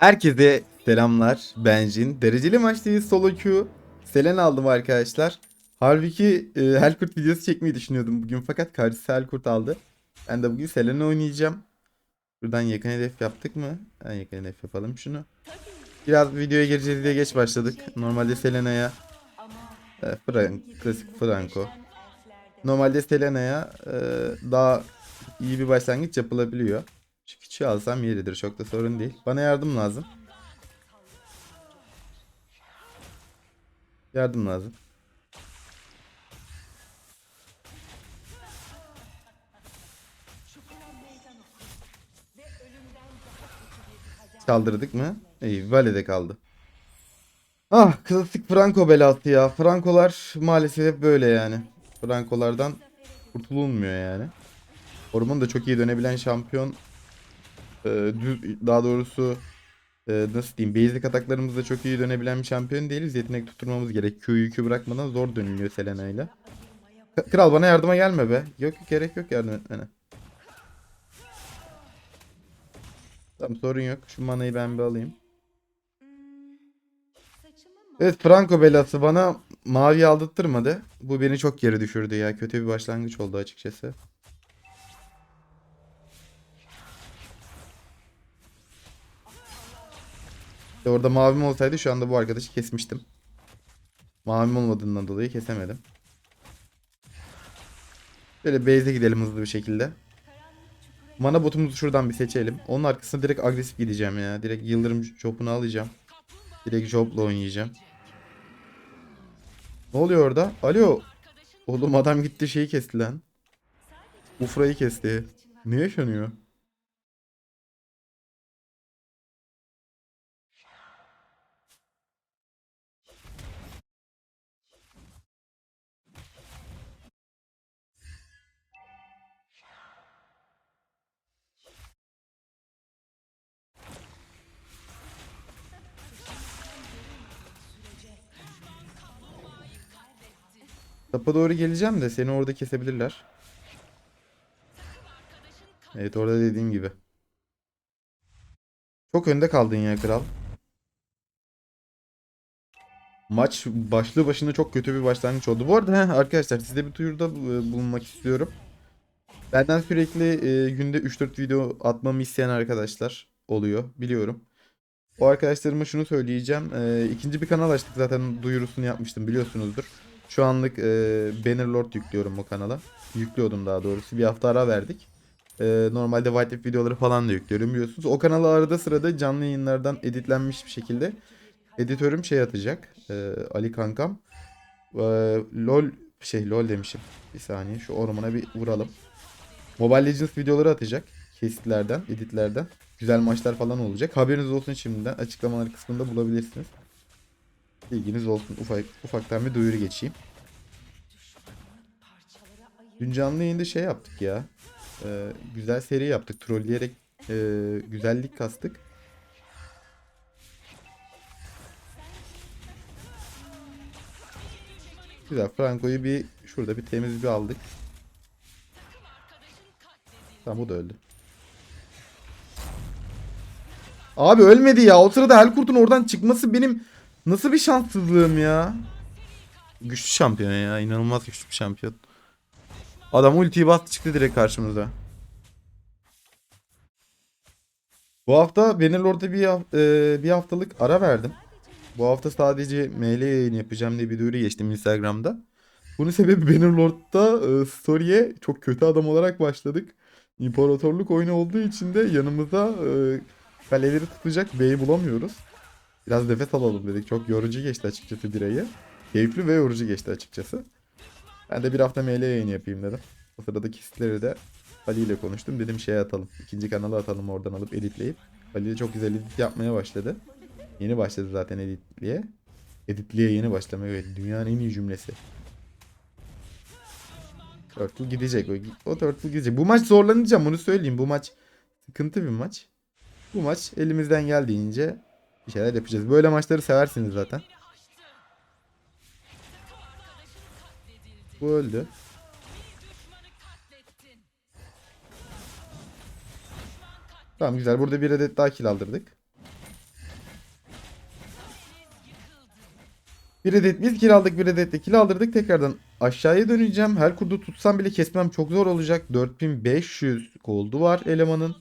Herkese selamlar. Ben Jin. Dereceli maçtayız solo queue. Selen aldım arkadaşlar. Halbuki e, Helkurt videosu çekmeyi düşünüyordum bugün fakat karşısı Helkurt aldı. Ben de bugün Selen'i oynayacağım. Buradan yakın hedef yaptık mı? Ha, yakın hedef yapalım şunu. Biraz videoya gireceğiz diye geç başladık. Normalde Selena'ya e, Fran klasik Franco. Normalde Selena'ya e, daha iyi bir başlangıç yapılabiliyor. Küçüğü alsam yeridir. Çok da sorun değil. Bana yardım lazım. Yardım lazım. Kaldırdık mı? İyi, Vale'de kaldı. Ah, klasik Franco belası ya. Frankolar maalesef hep böyle yani. Frankolardan kurtulunmuyor yani. Orman da çok iyi dönebilen şampiyon. Ee, düz, daha doğrusu e, nasıl diyeyim basic ataklarımızda çok iyi dönebilen bir şampiyon değiliz. Yetenek tutturmamız gerek. Q'yu yükü bırakmadan zor dönülüyor Selena ile. Kral bana yardıma gelme be. Yok gerek yok yardım etmene. Tamam sorun yok. Şu manayı ben bir alayım. Evet Franco belası bana mavi aldırtmadı. Bu beni çok geri düşürdü ya. Kötü bir başlangıç oldu açıkçası. İşte orada mavim olsaydı şu anda bu arkadaşı kesmiştim. Mavim olmadığından dolayı kesemedim. Böyle base'e gidelim hızlı bir şekilde. Mana botumuzu şuradan bir seçelim. Onun arkasına direkt agresif gideceğim ya. Direkt yıldırım jobunu alacağım. Direkt jobla oynayacağım. Ne oluyor orada? Alo. Oğlum adam gitti şeyi kesti lan. Ufra'yı kesti. Ne yaşanıyor? Tapa doğru geleceğim de seni orada kesebilirler. Evet orada dediğim gibi. Çok önde kaldın ya kral. Maç başlı başına çok kötü bir başlangıç oldu. Bu arada heh, arkadaşlar size bir duyuruda e, bulunmak istiyorum. Benden sürekli e, günde 3-4 video atmamı isteyen arkadaşlar oluyor. Biliyorum. O arkadaşlarıma şunu söyleyeceğim. E, ikinci bir kanal açtık zaten duyurusunu yapmıştım biliyorsunuzdur. Şu anlık e, Bannerlord yüklüyorum o kanala. Yüklüyordum daha doğrusu. Bir hafta ara verdik. E, normalde White Wolf videoları falan da yüklüyorum biliyorsunuz. O kanala arada sırada canlı yayınlardan editlenmiş bir şekilde editörüm şey atacak. E, Ali kankam. E, LOL şey LOL demişim. Bir saniye şu ormana bir vuralım. Mobile Legends videoları atacak. Kesitlerden, editlerden. Güzel maçlar falan olacak. Haberiniz olsun şimdiden. Açıklamalar kısmında bulabilirsiniz. Bilginiz olsun. Ufak, ufaktan bir duyuru geçeyim. Dün canlı yayında şey yaptık ya. Ee, güzel seri yaptık. Trolleyerek e, güzellik kastık. Güzel. Franco'yu bir şurada bir temiz bir aldık. Tamam bu da öldü. Abi ölmedi ya. O sırada Helkurt'un oradan çıkması benim nasıl bir şanssızlığım ya. Güçlü şampiyon ya. İnanılmaz güçlü bir şampiyon. Adam ultiyi bastı çıktı direkt karşımıza. Bu hafta Bannerlord'a bir, e, bir haftalık ara verdim. Bu hafta sadece ML yayın yapacağım diye bir duyuru geçtim Instagram'da. Bunun sebebi Bannerlord'da e, story'e çok kötü adam olarak başladık. İmparatorluk oyunu olduğu için de yanımıza e, kaleleri tutacak bey bulamıyoruz. Biraz nefes alalım dedik. Çok yorucu geçti açıkçası ayı. Keyifli ve yorucu geçti açıkçası. Ben de bir hafta ML yayını yapayım dedim. O sırada kesitleri de Ali ile konuştum. Dedim şeye atalım. İkinci kanala atalım oradan alıp editleyip. Ali de çok güzel edit yapmaya başladı. Yeni başladı zaten editliğe. Editliğe yeni başlamaya. Evet, dünyanın en iyi cümlesi. Turtle gidecek. O, o Turtle gidecek. Bu maç zorlanacağım bunu söyleyeyim. Bu maç sıkıntı bir maç. Bu maç elimizden geldiğince bir şeyler yapacağız. Böyle maçları seversiniz zaten. Bu öldü. Tamam güzel. Burada bir adet daha kill aldırdık. Bir adet biz kill aldık. Bir adet de kill aldırdık. Tekrardan aşağıya döneceğim. Her kurdu tutsam bile kesmem çok zor olacak. 4500 goldu var elemanın.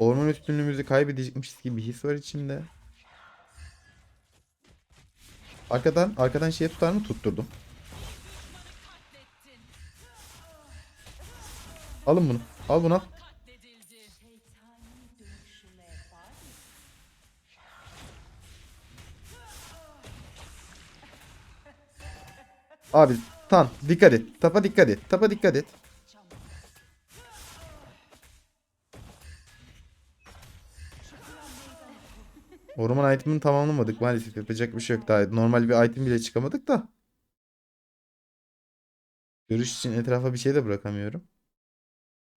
Orman üstünlüğümüzü kaybedecekmişiz gibi bir his var içimde. Arkadan arkadan şeye tutar mı? Tutturdum. Alın bunu. Al bunu al. Abi tam dikkat et. Tapa dikkat et. Tapa dikkat et. Orman item'ını tamamlamadık maalesef yapacak bir şey yok daha. Normal bir item bile çıkamadık da. Görüş için etrafa bir şey de bırakamıyorum.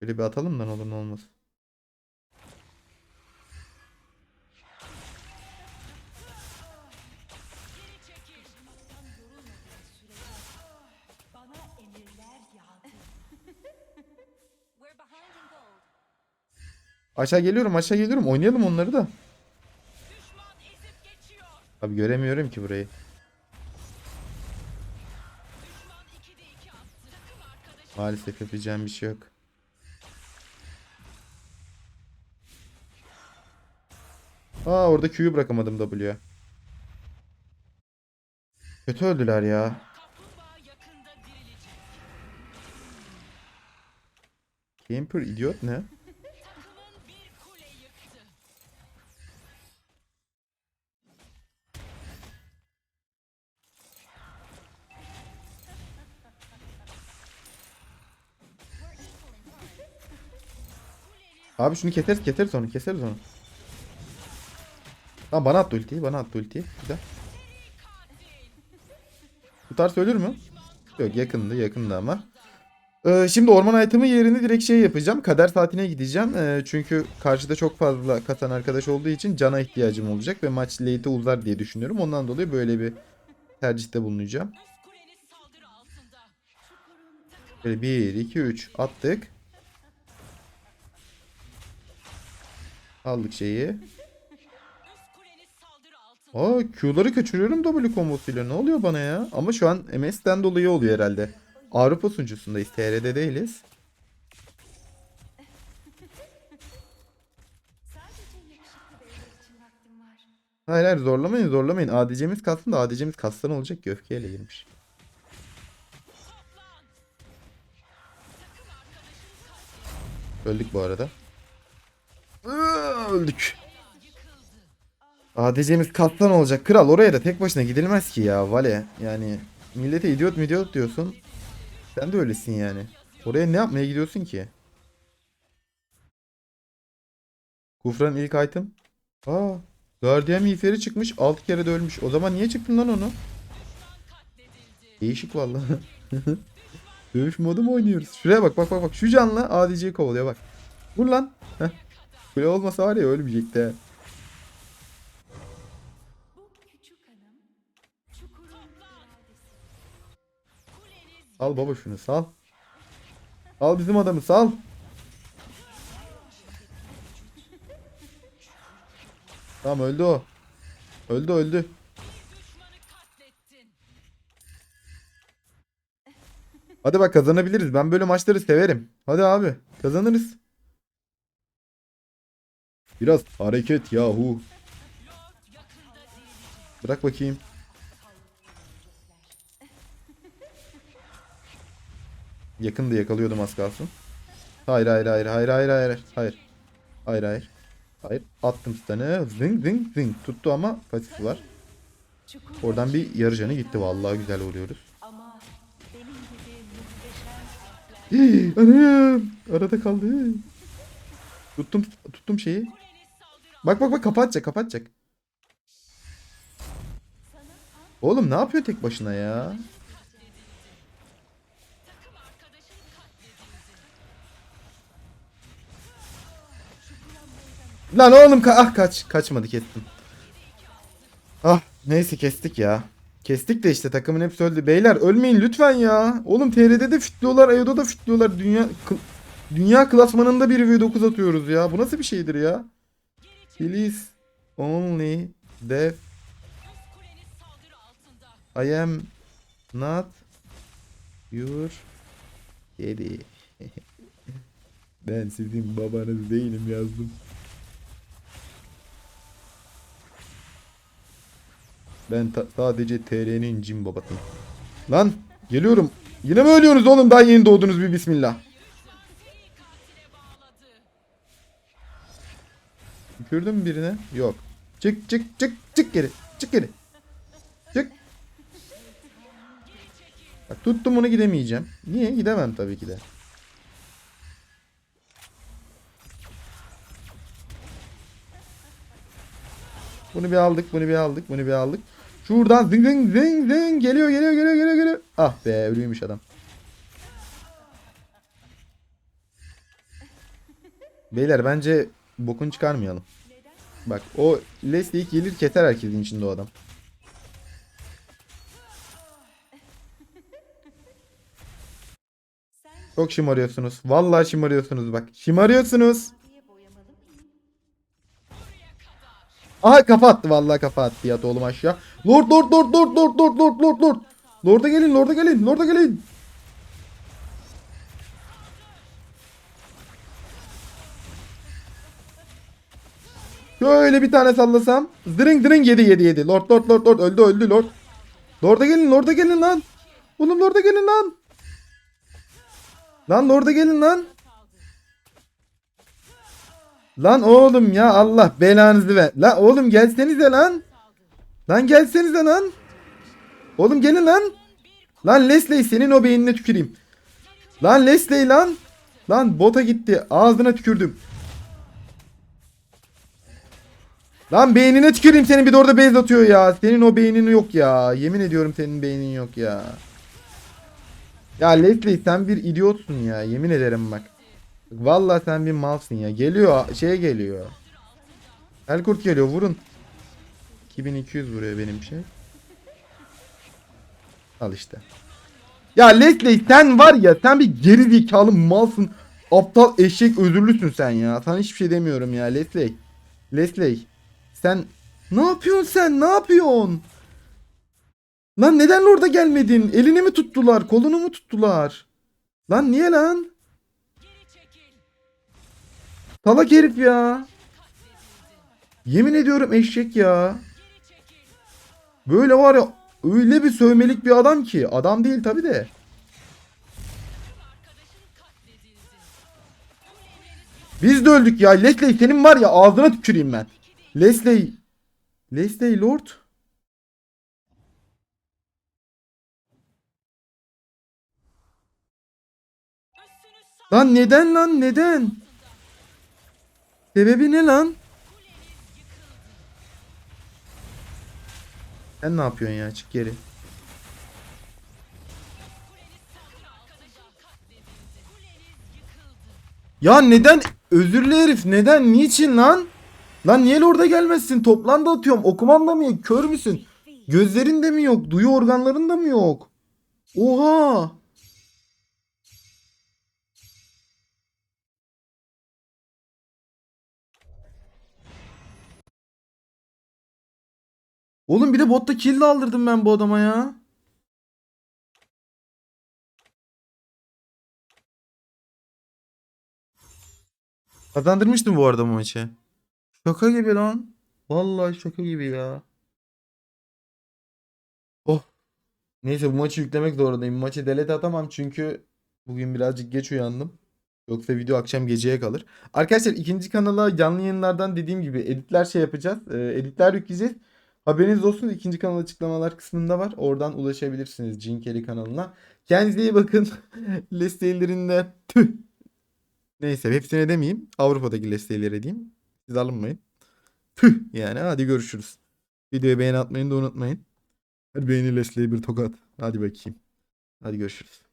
Böyle bir atalım da ne olur ne olmaz. Aşağı geliyorum aşağı geliyorum. Oynayalım onları da. Abi göremiyorum ki burayı. Düşman 2'de 2 attı. Takım arkadaşı Maalesef yapacağım bir şey yok. Aa orada Q'yu bırakamadım W'ye. Kötü öldüler ya. Camper idiot ne? Abi şunu keseriz keseriz onu keseriz onu. Tamam bana attı ultiyi bana attı ultiyi. Güzel. Tutarsa ölür mü? Yok yakındı yakındı ama. Ee, şimdi orman item'ı yerini direkt şey yapacağım. Kader saatine gideceğim. Ee, çünkü karşıda çok fazla katan arkadaş olduğu için cana ihtiyacım olacak. Ve maç late'e uzar diye düşünüyorum. Ondan dolayı böyle bir tercihte bulunacağım. Böyle 1, 2, 3 attık. Aldık şeyi. Aa Q'ları kaçırıyorum W kombosuyla. Ne oluyor bana ya? Ama şu an MS'den dolayı oluyor herhalde. Avrupa sunucusundayız. TR'de değiliz. Hayır hayır zorlamayın zorlamayın. ADC'miz kalsın da ADC'miz kastan olacak ki öfkeyle girmiş. Öldük bu arada. Iıı, Öldük. ADC'miz kastan olacak. Kral oraya da tek başına gidilmez ki ya Vale. Yani millete idiot mu idiot diyorsun. Sen de öylesin yani. Oraya ne yapmaya gidiyorsun ki? Kufranın ilk item. Aa, Guardian miğferi çıkmış. 6 kere de ölmüş. O zaman niye çıktın lan onu? Değişik vallahi. Dövüş modu mu oynuyoruz? Şuraya bak bak bak bak. Şu canlı ADC'yi kovalıyor bak. Vur lan. Heh. Böyle olmasa var ya ölmeyecekti. he. Bu küçük hanım çukurun iradesi. Kuleniz Al baba şunu sal. Al bizim adamı sal. Tamam öldü o. Öldü öldü. Hadi bak kazanabiliriz. Ben böyle maçları severim. Hadi abi kazanırız. Biraz hareket yahu. Bırak bakayım. Yakındı yakalıyordum az kalsın. Hayır hayır hayır hayır hayır hayır hayır. Hayır hayır. Hayır. Attım stun'ı. Zing zing zing. Tuttu ama pasif var. Oradan bir yarı gitti. Vallahi güzel kalpler. Anam. Arada kaldı. Tuttum tuttum şeyi. Bak bak bak kapatacak kapatacak. Oğlum ne yapıyor tek başına ya? Lan oğlum ka ah kaç kaçmadı kestim. Ah neyse kestik ya. Kestik de işte takımın hepsi öldü. Beyler ölmeyin lütfen ya. Oğlum TR'de de fitliyorlar, Ayo'da da fitliyorlar. Dünya dünya klasmanında 1 v 9 atıyoruz ya. Bu nasıl bir şeydir ya? Please only death. I am not your kedi. ben sizin babanız değilim yazdım. Ben sadece TR'nin cin babasıyım. Lan geliyorum. Yine mi ölüyorsunuz oğlum? Daha yeni doğdunuz bir bismillah. Tükürdün birine? Yok. Çık çık çık çık geri. Çık geri. Çık. Bak tuttum onu gidemeyeceğim. Niye? Gidemem tabii ki de. Bunu bir aldık, bunu bir aldık, bunu bir aldık. Şuradan zing zing zing zing geliyor geliyor geliyor geliyor geliyor. Ah be ölüymüş adam. Beyler bence bokun çıkarmayalım. Bak o Leslie ilk gelir keser herkesin içinde o adam. Çok şımarıyorsunuz. Vallahi şımarıyorsunuz bak. Şımarıyorsunuz. Aha kafa attı vallahi kafa attı yat oğlum aşağı. Lord lord lord lord lord lord lord lord lord. Lord'a gelin lord'a gelin lord'a gelin. Şöyle bir tane sallasam. Zırın zırın yedi yedi yedi. Lord lord lord lord öldü öldü lord. Lord'a gelin lord'a gelin lan. Oğlum lord'a gelin lan. Lan lord'a gelin lan. Lan oğlum ya Allah belanızı ver. Lan oğlum gelsenize lan. Lan gelsenize lan. Oğlum gelin lan. Lan Leslie senin o beynine tüküreyim. Lan Leslie lan. Lan bota gitti. Ağzına tükürdüm. Lan beynine tüküreyim senin bir de orada base atıyor ya. Senin o beynin yok ya. Yemin ediyorum senin beynin yok ya. Ya Leslie sen bir idiotsun ya. Yemin ederim bak. Vallahi sen bir malsın ya. Geliyor şeye geliyor. Elkurt geliyor vurun. 2200 vuruyor benim şey. Al işte. Ya Leslie sen var ya sen bir geri zekalı malsın. Aptal eşek özürlüsün sen ya. Sana hiçbir şey demiyorum ya Leslie. Leslie sen ne yapıyorsun sen ne yapıyorsun? Lan neden orada gelmedin? Elini mi tuttular? Kolunu mu tuttular? Lan niye lan? Salak herif ya. Yemin ediyorum eşek ya. Böyle var ya öyle bir sövmelik bir adam ki. Adam değil tabi de. Biz de öldük ya. Leslie senin var ya ağzına tüküreyim ben. Leslie. Leslie Lord. Lan neden lan neden? Sebebi ne lan? Sen ne yapıyorsun ya? Çık geri. Ya neden? Özürlü herif neden? Niçin lan? Lan niye orada gelmezsin? Toplan da atıyorum. Okuman da mı yok? Kör müsün? Gözlerin de mi yok? Duyu organların da mı yok? Oha! Oğlum bir de botta kill aldırdım ben bu adama ya. Kazandırmıştım bu arada bu maçı. Şaka gibi lan. Vallahi şaka gibi ya. Oh. Neyse bu maçı yüklemek zorundayım. Maçı delete atamam çünkü bugün birazcık geç uyandım. Yoksa video akşam geceye kalır. Arkadaşlar ikinci kanala canlı yayınlardan dediğim gibi editler şey yapacağız. Ee, editler yükleyeceğiz. Haberiniz olsun ikinci kanal açıklamalar kısmında var. Oradan ulaşabilirsiniz Jin Kelly kanalına. Kendinize iyi bakın. Listelerinde tüh. Neyse hepsine demeyeyim. Avrupa'daki listeleri diyeyim. Siz alınmayın. Püh yani hadi görüşürüz. Videoyu beğeni atmayı da unutmayın. Hadi beğeni Leslie'ye bir tokat. Hadi bakayım. Hadi görüşürüz.